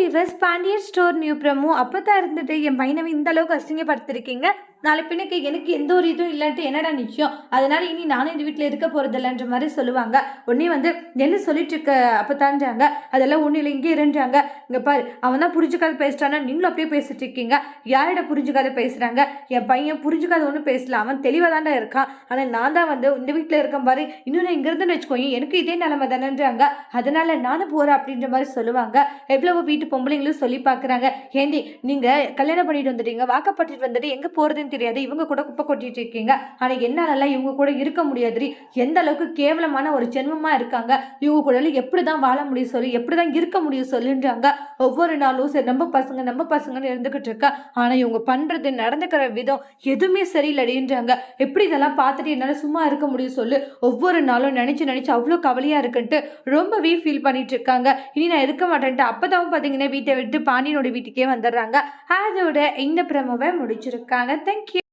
Weavers Pandian store new promo அப்போ தான் இருந்துட்டு என் பையனை இந்த அளவுக்கு அசிங்கப்படுத்திருக்கீங்க. நாளை பின்னுக்கு எனக்கு எந்த ஒரு இதுவும் இல்லைன்ட்டு என்னடா நிச்சயம்? அதனால இனி நானும் இந்த வீட்டில் இருக்க போகிறதில்லன்ற மாதிரி சொல்லுவாங்க. உடனே வந்து என்ன சொல்லிட்டு இருக்க? அப்போ தான்றாங்க அதெல்லாம் ஒன்றும் இல்லை இங்கே இருன்றாங்க. இங்கே பாரு அவன் தான் புரிஞ்சுக்காத பேசுகிறானா நீங்களும் அப்படியே பேசிட்டு இருக்கீங்க. யாரிட புரிஞ்சுக்காத பேசுகிறாங்க என் பையன் புரிஞ்சுக்காத ஒன்றும் பேசல. அவன் தெளிவாக தான்டா இருக்கான். ஆனால் நான் தான் வந்து இந்த வீட்டில் இருக்கேன் பாரு. இன்னும் நான் இங்கேருந்து வச்சுக்கோங்க எனக்கு இதே நிலமை தானேன்றாங்க. அதனால நானும் போகிறேன் அப்படின்ற மாதிரி சொல்லுவாங்க. எவ்வளவோ வீட்டு பொம்பளைங்களும் சொல்லி பார்க்குறாங்க ஏண்டி நீங்கள் கல்யாணம் பண்ணிட்டு வந்துட்டீங்க வாக்கப்பட்டுட்டு வந்துட்டு எங்கே போகிறதுன்னு தெரியாது. இவங்க கூட குப்பை கொட்டிட்டு இருக்கீங்க. ஆனால் என்னாலலாம் இவங்க கூட இருக்க முடியாதுரி எந்த அளவுக்கு கேவலமான ஒரு ஜென்மமாக இருக்காங்க. இவங்க கூட எப்படி தான் வாழ முடியும் சொல்லி எப்படி தான் இருக்க முடியும் சொல்லுன்றாங்க. ஒவ்வொரு நாளும் சரி நம்ம பசங்க நம்ம பசங்கன்னு இருந்துக்கிட்டு இருக்கா. ஆனால் இவங்க பண்ணுறது நடந்துக்கிற விதம் எதுவுமே சரியில்லடின்றாங்க. எப்படி இதெல்லாம் பார்த்துட்டு என்னால் சும்மா இருக்க முடியும் சொல்லு? ஒவ்வொரு நாளும் நினச்சி நினச்சி அவ்வளோ கவலையாக இருக்குன்ட்டு ரொம்பவே ஃபீல் பண்ணிட்டு இருக்காங்க. இனி நான் இருக்க மாட்டேன்ட்டு அப்பதான் பார்த்தீங்கன்னா வீட்டை விட்டு பாண்டியனோட வீட்டுக்கே வந்துடுறாங்க. அதோட இந்த பிரமவை முடிச்சிருக்காங்க. Thank you.